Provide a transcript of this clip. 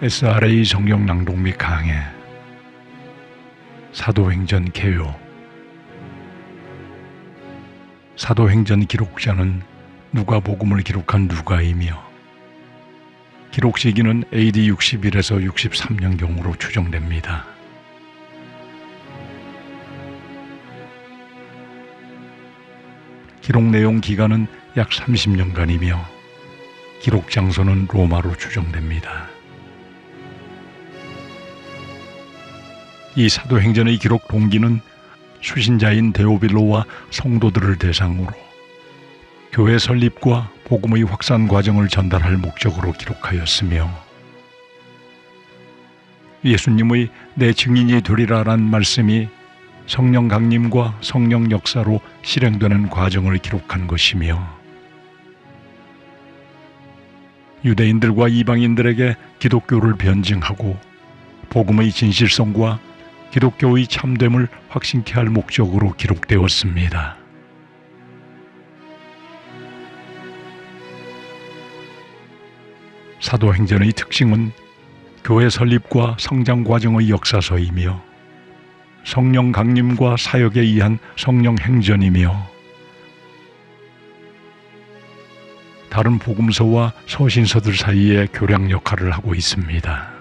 SRA 성경 낭독 및 강해 사도행전 개요 사도행전 기록자는 누가복음을 기록한 누가이며 기록 시기는 AD 61에서 63년경으로 추정됩니다. 기록 내용 기간은 약 30년간이며 기록 장소는 로마로 추정됩니다. 이 사도행전의 기록 동기는 수신자인 데오빌로와 성도들을 대상으로 교회 설립과 복음의 확산 과정을 전달할 목적으로 기록하였으며 예수님의 내 증인이 되리라란 말씀이 성령 강림과 성령 역사로 실행되는 과정을 기록한 것이며 유대인들과 이방인들에게 기독교를 변증하고 복음의 진실성과 기독교의 참됨을 확신케 할 목적으로 기록되었습니다. 사도행전의 특징은 교회 설립과 성장 과정의 역사서이며 성령 강림과 사역에 의한 성령 행전이며 다른 복음서와 서신서들 사이에 교량 역할을 하고 있습니다.